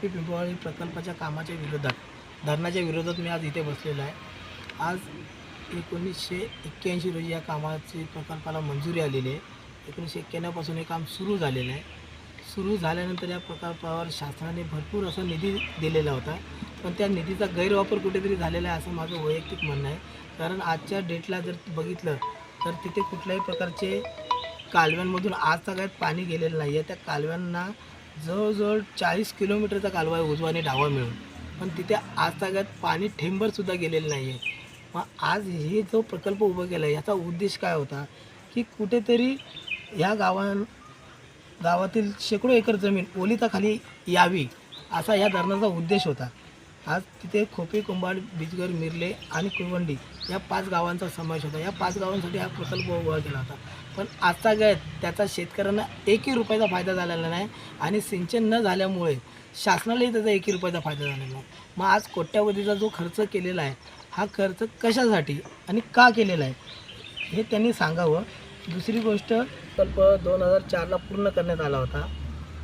खोपी पिंपळी प्रकल्पाच्या कामाच्या विरोधात धरणाच्या विरोधात मी आज इथे बसलेलो आहे. आज एकोणीसशे एक्क्याऐंशी रोजी या कामाची प्रकल्पाला मंजुरी आलेली आहे. एकोणीसशे एक्क्याण्णवपासून हे काम सुरू झालेलं आहे. सुरू झाल्यानंतर या प्रकल्पावर शासनाने भरपूर असा निधी दिलेला होता. पण त्या निधीचा गैरवापर कुठेतरी झालेला आहे असं माझं वैयक्तिक म्हणणं आहे. कारण आजच्या डेटला जर बघितलं तर तिथे कुठल्याही प्रकारचे कालव्यांमधून आज सगळ्यात पाणी गेलेलं नाही आहे त्या कालव्यांना जवळजवळ चाळीस किलोमीटरचा कालवा आहे उजवा आणि डावा मिळून. पण तिथे आज सगळ्यात पाणी ठेंबरसुद्धा गेलेलं नाही आहे मग आज हे जो प्रकल्प उभा केला आहे याचा उद्देश काय होता? की कुठेतरी ह्या गावां गावातील शेकडो एकर जमीन ओलिताखाली यावी असा या धरणाचा उद्देश होता. आज तिथे खोपी कुंभाड बिजगर मिरले आणि कुळवंडी या पाच गावांचा समावेश होता. या पाच गावांसाठी हा प्रकल्प उभा केला होता. पण आजचा गळ्यात त्याचा शेतकऱ्यांना एकही रुपयाचा फायदा झालेला नाही आणि सिंचन न झाल्यामुळे शासनालाही त्याचा एकही रुपयाचा फायदा झालेला नाही. मग आज कोट्यावधीचा जो खर्च केलेला आहे हा खर्च कशासाठी आणि का केलेला आहे हे त्यांनी सांगावं. दुसरी गोष्ट प्रकल्प दोन हजार चारला पूर्ण करण्यात आला होता.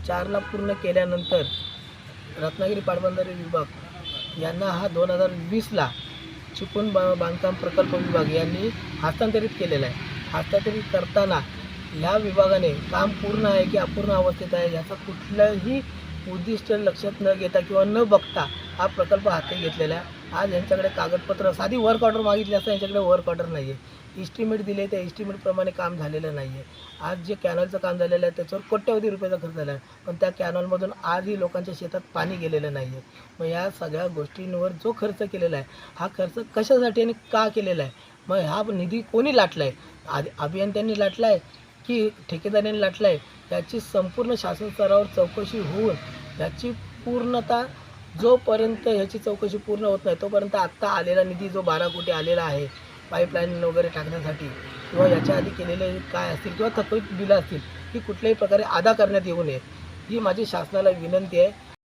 चारला पूर्ण केल्यानंतर रत्नागिरी पाटबंधारे विभाग यांना हा दोन हजार वीसला चिपळूण बा बांधकाम प्रकल्प विभाग यांनी हस्तांतरित केलेला आहे. हस्तांतरित करताना ह्या विभागाने काम पूर्ण आहे की अपूर्ण अवस्थेत आहे याचा कुठलाही उद्दिष्ट लक्षात न घेता किंवा न बघता हा प्रकल्प हाती घेतलेला आहे. आज यांच्याकडे कागदपत्र साधी वर्क ऑर्डर मागितली असता यांच्याकडे वर्क ऑर्डर नाही आहे इस्टिमेट दिले त्या इस्टिमेटप्रमाणे काम झालेलं नाही आहे आज जे कॅनलचं काम झालेलं आहे त्याच्यावर कोट्यवधी रुपयाचा खर्च झाला आहे. पण त्या कॅनलमधून आजही लोकांच्या शेतात पाणी गेलेलं नाही आहे मग या सगळ्या गोष्टींवर जो खर्च केलेला आहे हा खर्च कशासाठी आणि का केलेला आहे? मग हा निधी कोणी लाटला आहे आधी अभियंत्यांनी लाटला आहे की ठेकेदारांनी लाटला आहे याची संपूर्ण शासन स्तरावर चौकशी होऊन याची पूर्णता जोपर्यंत ह्याची चौकशी पूर्ण होत नाही तोपर्यंत आत्ता आलेला निधी जो बारा कोटी आलेला आहे पाईपलाईन वगैरे टाकण्यासाठी किंवा याच्या आधी केलेले काय असतील किंवा थकवीत बिलं असतील ही कुठल्याही प्रकारे अदा करण्यात येऊ नये. ही माझी शासनाला विनंती आहे.